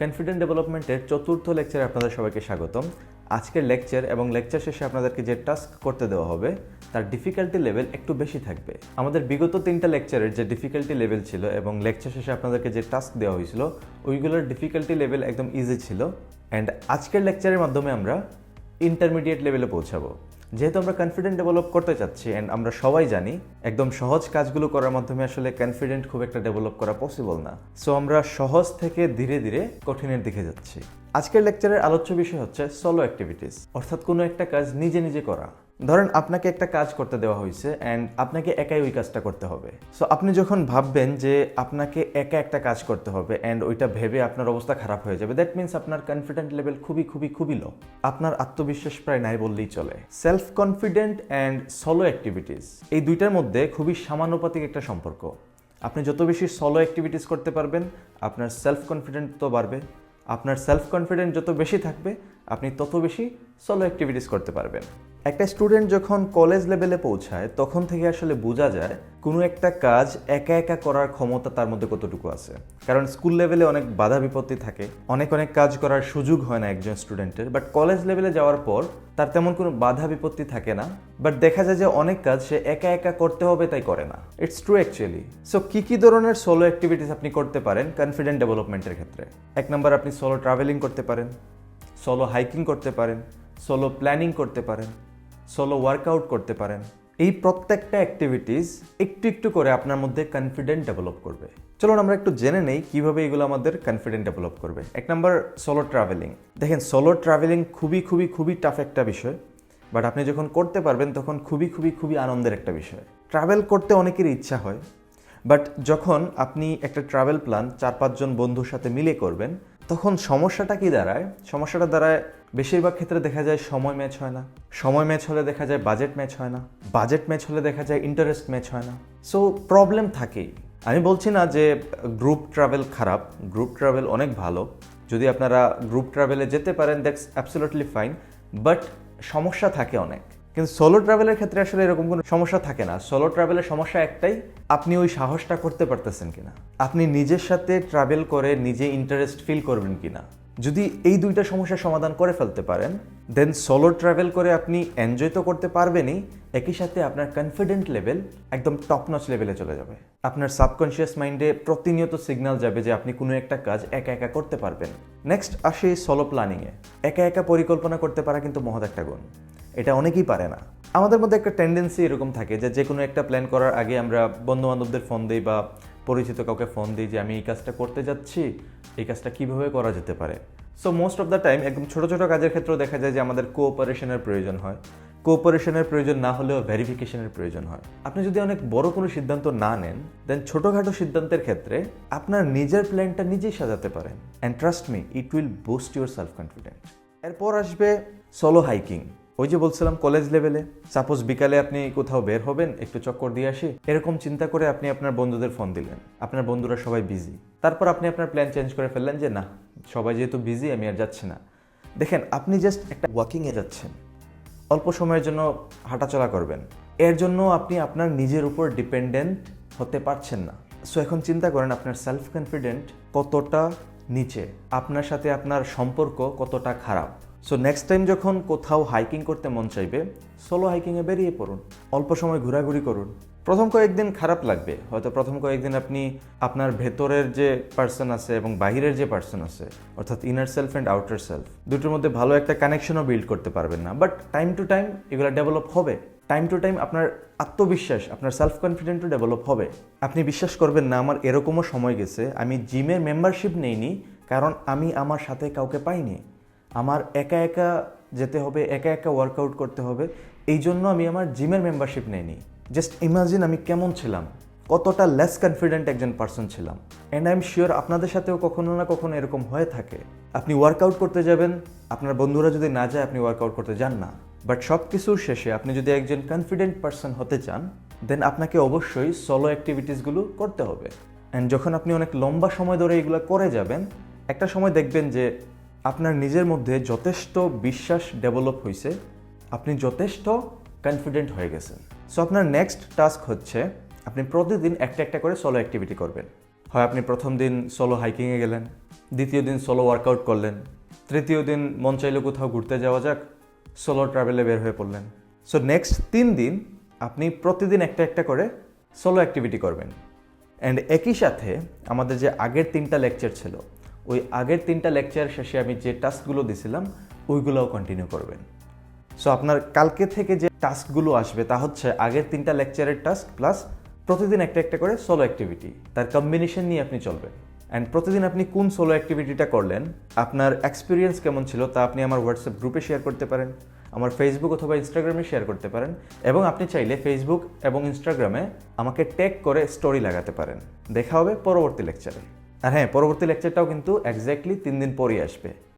Confident ডেভেলপমেন্টের চতুর্থ লেকচারে আপনাদের সবাইকে স্বাগতম। আজকের লেকচার এবং লেকচার শেষে আপনাদেরকে যে টাস্ক করতে দেওয়া হবে, তার ডিফিকাল্টি লেভেল একটু বেশি থাকবে। আমাদের বিগত তিনটা লেকচারের যে ডিফিকাল্টি লেভেল ছিল এবং লেকচার শেষে আপনাদেরকে যে টাস্ক দেওয়া হয়েছিল, ওইগুলোর ডিফিকাল্টি লেভেল একদম ইজি ছিল। অ্যান্ড আজকের লেকচারের মাধ্যমে আমরা ইন্টারমিডিয়েট লেভেলে পৌঁছাবো। যেহেতু আমরা কনফিডেন্ট ডেভেলপ করতে চাচ্ছি অ্যান্ড আমরা সবাই জানি, একদম সহজ কাজগুলো করার মাধ্যমে আসলে কনফিডেন্ট খুব একটা ডেভেলপ করা পসিবল না। সো আমরা সহজ থেকে ধীরে ধীরে কঠিনের দিকে যাচ্ছি। আজকের লেকচারের আলোচ্য বিষয় হচ্ছে সলো অ্যাক্টিভিটিস অর্থাৎ কোনো একটা কাজ নিজে নিজে করা। ধরেন আপনাকে একটা কাজ করতে দেওয়া হয়েছে অ্যান্ড আপনাকে একাই ওই কাজটা করতে হবে। সো আপনি যখন ভাববেন যে আপনাকে একা একটা কাজ করতে হবে অ্যান্ড ওইটা ভেবে আপনার অবস্থা খারাপ হয়ে যাবে দ্যাট মিনস আপনার কনফিডেন্ট লেভেল খুবই খুবই খুবই লো আপনার আত্মবিশ্বাস প্রায় নাই বললেই চলে। Self confident and solo activities এই দুইটার মধ্যে খুবই সামানুপাতিক একটা সম্পর্ক। আপনি যত বেশি সলো অ্যাক্টিভিটিস করতে পারবেন, আপনার সেলফ কনফিডেন্ট তো বাড়বে। আপনার সেলফ কনফিডেন্ট যত বেশি থাকবে আপনি তত বেশি সোলো অ্যাক্টিভিটিস করতে পারবেন। একটা স্টুডেন্ট যখন কলেজ লেভেলে পৌঁছায়, তখন থেকে আসলে বোঝা যায় কোনো একটা কাজ একা একা করার ক্ষমতা তার মধ্যে কতটুকু আছে। কারণ স্কুল লেভেলে অনেক বাধা বিপত্তি থাকে, অনেক অনেক কাজ করার সুযোগ হয় না একজন স্টুডেন্টের বাট কলেজ লেভেলে যাওয়ার পর তার তেমন কোনো বাধা বিপত্তি থাকে না বাট দেখা যায় যে অনেক কাজ সে একা একা করতে হবে তাই করে না। ইটস ট্রু অ্যাকচুয়ালি সো কী কী ধরনের সোলো অ্যাক্টিভিটিস আপনি করতে পারেন কনফিডেন্ট ডেভেলপমেন্টের ক্ষেত্রে? এক নম্বর আপনি সোলো ট্রাভেলিং করতে পারেন। সোলো হাইকিং করতে পারেন সোলো প্ল্যানিং করতে পারেন সোলো ওয়ার্কআউট করতে পারেন। এই প্রত্যেকটা অ্যাক্টিভিটিস একটু একটু করে আপনার মধ্যে কনফিডেন্ট ডেভেলপ করবে। চলুন আমরা একটু জেনে নেই কীভাবে এগুলো আমাদের কনফিডেন্ট ডেভেলপ করবে। এক নম্বর সোলো ট্রাভেলিং দেখেন সোলো ট্রাভেলিং খুবই খুবই খুবই টাফ একটা বিষয় বাট আপনি যখন করতে পারবেন তখন খুবই খুবই খুবই আনন্দের একটা বিষয়। ট্রাভেল করতে অনেকেরই ইচ্ছা হয় বাট যখন আপনি একটা ট্রাভেল প্ল্যান চার, পাঁচজন বন্ধুর সাথে মিলে করবেন তখন সমস্যাটা কি দাঁড়ায়? সমস্যাটা দাঁড়ায়, বেশিরভাগ ক্ষেত্রে দেখা যায় সময় ম্যাচ হয় না। সময় ম্যাচ হলে দেখা যায় বাজেট ম্যাচ হয় না। বাজেট ম্যাচ হলে দেখা যায় ইন্টারেস্ট ম্যাচ হয় না। সো প্রবলেম থাকেই। আমি বলছি না যে গ্রুপ ট্রাভেল খারাপ গ্রুপ ট্রাভেল অনেক ভালো। যদি আপনারা গ্রুপ ট্রাভেলে যেতে পারেন দ্যাটস অ্যাবসোলুটলি ফাইন বাট সমস্যা থাকে অনেক। কিন্তু সোলো ট্রাভেলের ক্ষেত্রে আসলে এরকম কোনো সমস্যা থাকে না। সোলো ট্রাভেলের সমস্যা একটাই, আপনি ওই সাহসটা করতে পারতেছেন কিনা? আপনি নিজের সাথে ট্রাভেল করে নিজে ইন্টারেস্ট ফিল করবেন কিনা? যদি এই দুইটা সমস্যার সমাধান করে ফেলতে পারেন দেন সোলো ট্রাভেল করে আপনি এনজয় তো করতে পারবেনই, একই সাথে আপনার কনফিডেন্ট লেভেল একদম টপ নচ লেভেলে চলে যাবে। আপনার সাবকনশিয়াস মাইন্ডে প্রতিনিয়ত সিগন্যাল যাবে যে আপনি কোনো একটা কাজ একা একা করতে পারবেন। নেক্সট আসে সোলো প্ল্যানিংয়ে একা একা পরিকল্পনা করতে পারা কিন্তু মহৎ একটা গুণ। এটা অনেকেই পারে না। আমাদের মধ্যে একটা টেন্ডেন্সি এরকম থাকে যে যে কোনো একটা প্ল্যান করার আগে আমরা বন্ধু বান্ধবদের ফোন দিই বা পরিচিত কাউকে ফোন দিই যে, আমি এই কাজটা করতে যাচ্ছি, এই কাজটা কীভাবে করা যেতে পারে? So most of the time একদম ছোটো ছোটো কাজের ক্ষেত্রেও দেখা যায় যে আমাদের কোঅপারেশনের প্রয়োজন হয়। কোঅপারেশনের প্রয়োজন না হলেও ভেরিফিকেশনের প্রয়োজন হয়। আপনি যদি অনেক বড় কোনো সিদ্ধান্ত না নেন দেন ছোটোখাটো সিদ্ধান্তের ক্ষেত্রে আপনার নিজের প্ল্যানটা নিজেই সাজাতে পারেন। And trust me it will boost your self confident এরপর আসবে সোলো হাইকিং ওই যে বলছিলাম কলেজ লেভেলে সাপোজ বিকালে আপনি কোথাও বের হবেন, একটু চক্কর দিয়ে আসি, এরকম চিন্তা করে আপনি আপনার বন্ধুদের ফোন দিলেন। আপনার বন্ধুরা সবাই বিজি তারপর আপনি আপনার প্ল্যান চেঞ্জ করে ফেললেন যে, না, সবাই যেহেতু বিজি আমি আর যাচ্ছি না। দেখেন, আপনি জাস্ট একটা ওয়াকিংয়ে যাচ্ছেন। অল্প সময়ের জন্য হাঁটাচলা করবেন। এর জন্য আপনি আপনার নিজের উপর ডিপেন্ডেন্ট হতে পারছেন না। সো এখন চিন্তা করেন আপনার সেলফ কনফিডেন্ট কতটা নিচে, আপনার সাথে আপনার সম্পর্ক কতটা খারাপ। সো নেক্সট টাইম যখন কোথাও হাইকিং করতে মন চাইবে সোলো হাইকিংয়ে বেরিয়ে পড়ুন। অল্প সময় ঘোরাঘুরি করুন। প্রথম কয়েকদিন খারাপ লাগবে। হয়তো প্রথম কয়েকদিন আপনি আপনার ভেতরের যে পার্সন আছে এবং বাহিরের যে পার্সন আছে, অর্থাৎ inner self and outer self দুটোর মধ্যে ভালো একটা কানেকশনও বিল্ড করতে পারবেন না। বাট টাইম টু টাইম এগুলো ডেভেলপ হবে। টাইম টু টাইম আপনার আত্মবিশ্বাস, আপনার সেলফ কনফিডেন্টও ডেভেলপ হবে। আপনি বিশ্বাস করবেন না, আমার এরকমও সময় গেছে। আমি জিমের মেম্বারশিপ নেইনি, কারণ আমি আমার সাথে কাউকে পাইনি। আমার একা একা যেতে হবে, একা একা ওয়ার্কআউট করতে হবে, এই জন্য আমি আমার জিমের মেম্বারশিপ নেইনি। জাস্ট ইমাজিন আমি কেমন ছিলাম, কতটা লেস কনফিডেন্ট একজন পার্সন ছিলাম। অ্যান্ড আই এম শিওর আপনাদের সাথেও কখনো না কখনো এরকম হয়ে থাকে। আপনি ওয়ার্কআউট করতে যাবেন, আপনার বন্ধুরা যদি না যায়, আপনি ওয়ার্কআউট করতে যান না। বাট সব কিছুর শেষে আপনি যদি একজন কনফিডেন্ট পার্সন হতে চান দেন আপনাকে অবশ্যই সোলো অ্যাক্টিভিটিসগুলো করতে হবে। অ্যান্ড যখন আপনি অনেক লম্বা সময় ধরে এগুলো করে যাবেন, একটা সময় দেখবেন যে আপনার নিজের মধ্যে যথেষ্ট বিশ্বাস ডেভেলপ হয়েছে আপনি যথেষ্ট কনফিডেন্ট হয়ে গেছেন। সো আপনার নেক্সট টাস্ক হচ্ছে, আপনি প্রতিদিন একটা একটা করে সোলো অ্যাক্টিভিটি করবেন। হয় আপনি প্রথম দিন সোলো হাইকিংয়ে গেলেন, দ্বিতীয় দিন সোলো ওয়ার্কআউট করলেন, তৃতীয় দিন মন চাইলে কোথাও ঘুরতে যাওয়া যাক সোলো ট্রাভেলে বের হয়ে পড়লেন। সো নেক্সট তিন দিন আপনি প্রতিদিন একটা একটা করে সোলো অ্যাক্টিভিটি করবেন। অ্যান্ড একই সাথে আমাদের যে আগের তিনটা লেকচার ছিল ওই আগের তিনটা লেকচার শেষে আমি যে টাস্কগুলো দিছিলাম, ওইগুলোও কন্টিনিউ করবেন। সো আপনার কালকে থেকে যে টাস্কগুলো আসবে, তা হচ্ছে আগের তিনটা লেকচারের টাস্ক প্লাস প্রতিদিন একটা একটা করে সোলো অ্যাক্টিভিটি তার কম্বিনেশন নিয়ে আপনি চলবেন। অ্যান্ড প্রতিদিন আপনি কোন সোলো অ্যাক্টিভিটিটা করলেন, আপনার এক্সপিরিয়েন্স কেমন ছিল, তা আপনি আমার হোয়াটসঅ্যাপ গ্রুপে শেয়ার করতে পারেন, আমার ফেসবুক অথবা ইনস্টাগ্রামে শেয়ার করতে পারেন, এবং আপনি চাইলে ফেসবুক এবং ইনস্টাগ্রামে আমাকে ট্যাগ করে স্টোরি লাগাতে পারেন। দেখা হবে পরবর্তী লেকচারে আর হ্যাঁ পরবর্তী লেকচারটাও কিন্তু এক্স্যাক্টলি তিন দিন পরই আসবে।